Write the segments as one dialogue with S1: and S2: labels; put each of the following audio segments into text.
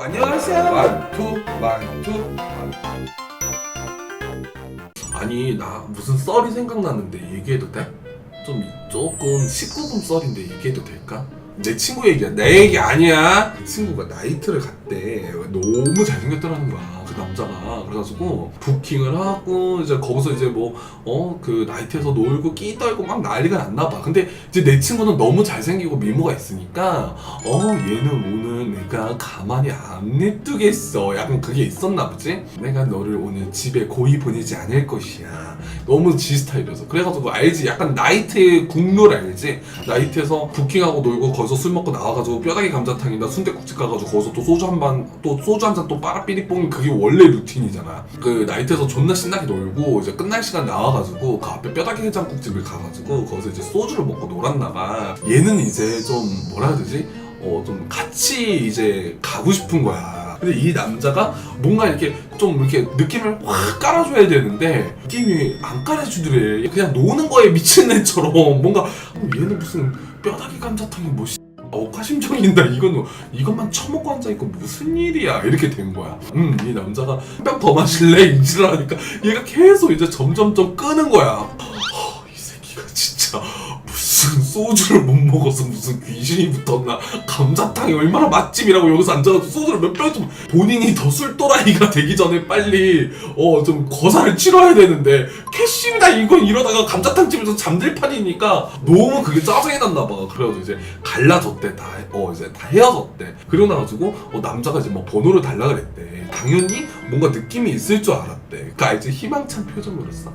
S1: 안녕하세요. 완투 완투. 아니 나 무슨 썰이 생각났는데 얘기해도 돼? 좀 조금 19금 썰인데 얘기해도 될까? 내 친구 얘기야 내 얘기 아니야 그 친구가 나이트를 갔대 너무 잘생겼더라는 거야 그 남자가 그래가지고 부킹을 하고 이제 거기서 이제 뭐 어 그 나이트에서 놀고 끼 떨고 막 난리가 났나 봐. 근데 이제 내 친구는 너무 잘생기고 미모가 있으니까 어 얘는 오늘 내가 가만히 안 냅두겠어. 약간 그게 있었나 보지? 내가 너를 오늘 집에 고이 보내지 않을 것이야. 너무 지 스타일이어서. 그래가지고 알지? 약간 나이트 국룰 알지? 나이트에서 부킹하고 놀고 거기서 술 먹고 나와가지고 뼈다귀 감자탕이나 순대국집 가가지고 거기서 또 소주 한 반 또 소주 한 잔 또 빠라삐리 뽕이 그게 원래 루틴이잖아. 그 나이트에서 존나 신나게 놀고 이제 끝날 시간 나와가지고 그 앞에 뼈다귀 해장국집을 가가지고 거기서 이제 소주를 먹고 놀았나봐. 얘는 이제 좀 뭐라 해야 되지? 어 좀 같이 이제 가고 싶은 거야. 근데 이 남자가 뭔가 이렇게 좀 이렇게 느낌을 확 깔아줘야 되는데 느낌이 안 깔아주더래. 그냥 노는 거에 미친 애처럼. 뭔가 어, 얘는 무슨 뼈다귀 감자탕이 뭐 씨, 억하심정인다 이건 이것만 처먹고 앉아 있고 무슨 일이야? 이렇게 된 거야. 음이 남자가 한 병 더 마실래? 인지를 하니까 얘가 계속 이제 점점점 끄는 거야 허, 이 새끼가 진짜 무슨 소주를 못 먹어서 무슨 귀신이 붙었나? 감자탕이 얼마나 맛집이라고 여기서 앉아가지고 소주를 몇 병 좀 본인이 더 술또라이가 되기 전에 빨리 어 좀 거사를 치러야 되는데 캐시입니다. 이건 이러다가 감자탕 집에서 잠들 판이니까 너무 그게 짜증이 났나 봐. 그래가지고 이제 갈라졌대. 다어 이제 다 헤어졌대. 그러고 나가지고 어, 남자가 이제 뭐 번호를 달라 그랬대. 당연히 뭔가 느낌이 있을 줄 알았대. 그 알지 희망찬 표정으로 써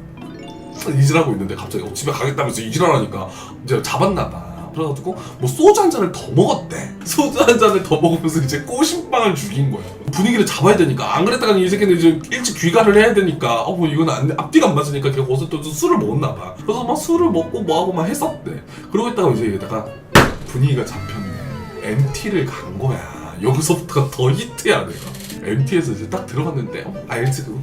S1: 이질하고 있는데 갑자기 어, 집에 가겠다면서 이질하라니까 이제 잡았나 봐. 그래가지고 뭐 소주 한 잔을 더 먹었대. 소주 한 잔을 더 먹으면서 이제 꼬심빵을 죽인 거야. 분위기를 잡아야 되니까 안 그랬다가는 이 새끼는 이제 일찍 귀가를 해야 되니까 어뭐 이건 안 돼. 앞뒤가 안 맞으니까 걔가 거기서 또 술을 먹었나 봐. 그래서 막 술을 먹고 뭐 하고 막 했었대. 그러고 있다가 이제 얘다가 분위기가 잡혔네. MT를 간 거야. 여기서부터가 더 히트야 내가. MT에서 이제 딱 들어갔는데 어, 알지 그거?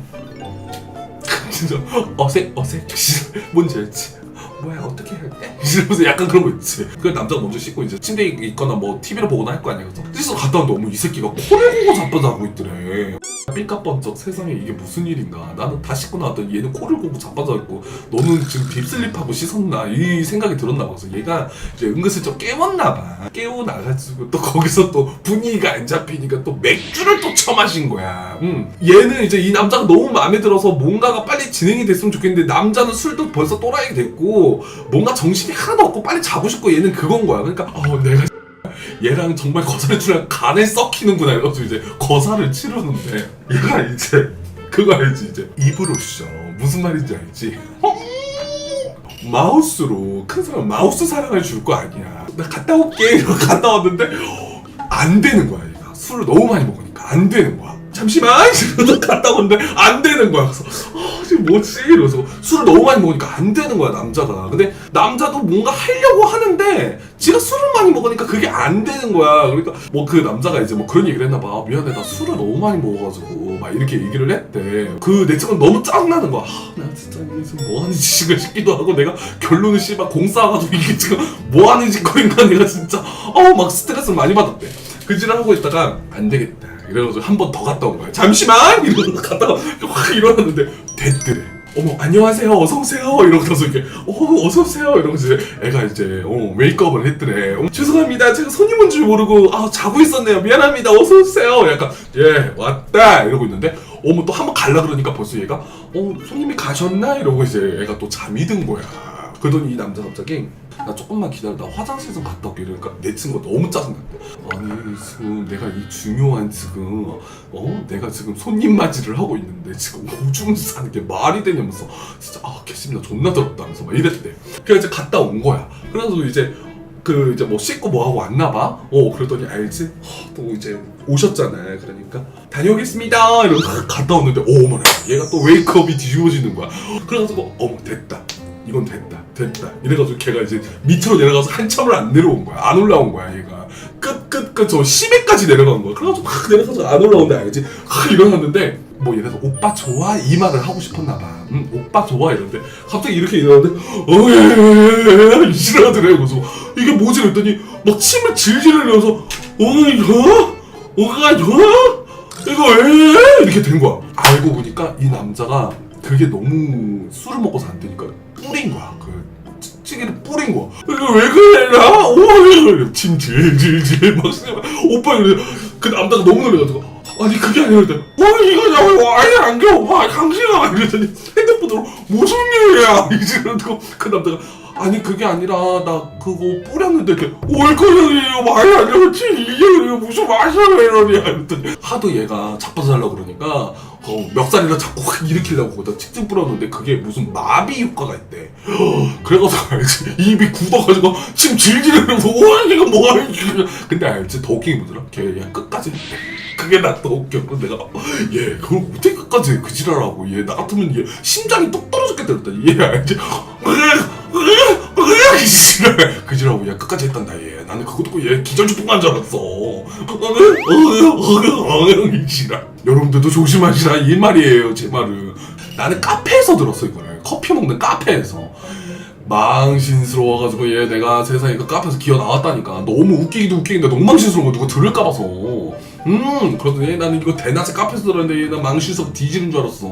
S1: 진짜 어색 어색 뭔지 알지? 뭐야 어떻게 해야 돼? 이러면서 약간 그런 거 있지. 그 남자가 먼저 씻고 이제 침대에 있거나 뭐 TV를 보거나 할 거 아니야 그래서 씻어 갔다 왔는데 어머 이 새끼가 코를 고고 자빠져 하고 있더래. 삘까뻔쩍 세상에 이게 무슨 일인가. 나는 다 씻고 나왔더니 얘는 코를 고고 자빠져 있고 너는 지금 딥슬립하고 씻었나? 이 생각이 들었나 봐 그래서 얘가 이제 은근슬쩍 깨웠나 봐. 깨워 나가지고 또 거기서 또 분위기가 안 잡히니까 또 맥주를 또 처마신 거야. 음. 얘는 이제 이 남자가 너무 마음에 들어서 뭔가가 빨리 진행이 됐으면 좋겠는데 남자는 술도 벌써 또라이 됐고 뭔가 정신이 하나도 없고 빨리 자고 싶고 얘는 그건 거야. 그러니까 어 내가 얘랑 정말 거사를 치면 간에 썩히는구나 이러면서 이제 거사를 치르는데. 얘가 이제 그거 알지 이제. 입으로 쉬어 무슨 말인지 알지? 마우스로. 큰 사람 마우스 사랑을 줄 거 아니야. 나 갔다 올게. 이러고 갔다 왔는데 안 되는 거야 얘가. 술을 너무 많이 먹으니까 안 되는 거야 잠시만. 이러면서 갔다 오는데 안 되는 거야. 그래서 아 지금 뭐지? 이러면서 술을 너무 많이 먹으니까 안 되는 거야 남자가. 근데 남자도 뭔가 하려고 하는데 지가 술을 많이 먹으니까 그게 안 되는 거야. 그러니까 뭐 그 남자가 이제 뭐 그런 얘기를 했나 봐. 미안해. 나 술을 너무 많이 먹어가지고 막 이렇게 얘기를 했대. 그 내 친구는 너무 짜증나는 거야. 아, 나 진짜 이게 지금 뭐 하는 짓인가 싶기도 하고 내가 결론은 씨발 공 싸가지고 이게 지금 뭐 하는 짓거인가 내가 진짜 어막 스트레스를 많이 받았대. 그 짓을 하고 있다가 안 되겠다 이래가지고 한번 더 갔다 온 거야. 잠시만! 이러고 갔다가 확 일어났는데 됐더래. 어머 안녕하세요. 어서 오세요. 이러고서 이렇게 어 어서 오세요. 이러고 이제 애가 이제 어 메이크업을 했더래. 어, 죄송합니다. 제가 손님 온 줄 모르고 아 자고 있었네요. 미안합니다. 어서 오세요. 약간 예 왔다! 이러고 있는데 어머 또 한 번 갈라 그러니까 벌써 얘가 어 손님이 가셨나? 이러고 이제 애가 또 잠이 든 거야 그러더니 이 남자 갑자기 나 조금만 기다려다 화장실 좀 갔다 올게 이러니까 내 친구가 너무 짜증났대 아니 지금 내가 이 중요한 지금 어 내가 지금 손님 맞이를 하고 있는데 지금 오줌 싸는 게 말이 되냐면서 진짜 아 개심나 존나 더럽다면서 막 이랬대 그래서 이제 갔다 온 거야 그래서 이제 그 이제 뭐 씻고 뭐 하고 왔나 봐. 어 그러더니 알지? 허, 또 이제 오셨잖아. 그러니까 다녀오겠습니다. 이러고 갔다 왔는데 어머나 얘가 또 웨이크업이 뒤집어지는 거야. 그래가지고 어머 됐다. 이건 됐다. 됐다. 이래가지고 걔가 이제 밑으로 내려가서 한참을 안 내려온 거야. 안 올라온 거야 얘가. 끝끝끝저 10회까지 내려간 거야. 그래가지고 막 내려가서 안 올라오는데 알지? 하, 일어났는데 뭐 얘네가 오빠 좋아 이 말을 하고 싶었나 봐. 응, 오빠 좋아 이러는데 갑자기 이렇게 일어났는데 어이 이시라더래 그래서 이게 뭐지 그랬더니 막 침을 질질 흘려서 어이 어? 뭐가 좋아? 이거 왜? 이렇게 된 거야. 알고 보니까 이 남자가 그게 너무 술을 먹어서 안 되니까 뿌린 거야. 그 찌- 찌개를 뿌린 거야. 이거 왜 그래 나? 오, 침 질질질 막 쓰면 오빠. 그 남자가 너무 놀래가지고 아니 그게 아니라 그랬더니 어 이거냐고 아니 안겨 와 강신아 이랬더니 핸드폰으로 무슨 일이야 이러고 그 남자가 아니 그게 아니라 나 그거 뿌렸는데 이렇게 올거형이에요 말이 아니라 치 이게 무슨 이러냐 이랬더니 하도 얘가 자빠져 달라고 그러니까 어, 멱살이라 자꾸 확 일으키려고 거기다 칙칙 뿌렸는데 그게 무슨 마비 효과가 있대. 그래가지고 알지? 입이 굳어가지고 침 질질 흘리고 와 이거 뭐야 이거. 근데 알지? 더 웃긴 게 뭐더라? 걔 그냥 끝까지 그게 나더 웃겼고 내가 얘 그걸 어떻게 끝까지 해, 그 지랄하고 얘 나 같으면 얘 심장이 뚝 떨어졌겠다. 그랬더니 얘 알지 이 지랄 그 지랄하고 얘 끝까지 했단다 얘 나는 그거 듣고 얘 기절주풍한 줄 알았어. 이 지랄. 여러분들도 조심하시라 이 말이에요 제 말은. 나는 카페에서 들었어 이거를 커피 먹는 카페에서. 망신스러워가지고 얘 내가 세상에 그 카페에서 기어 나왔다니까. 너무 웃기기도 웃기는데 너무 망신스러운 거 누가 들을까 봐서. 음 그러더니 나는 이거 대낮에 카페에서 들었는데 얘 나 망신스러워 뒤지는 줄 알았어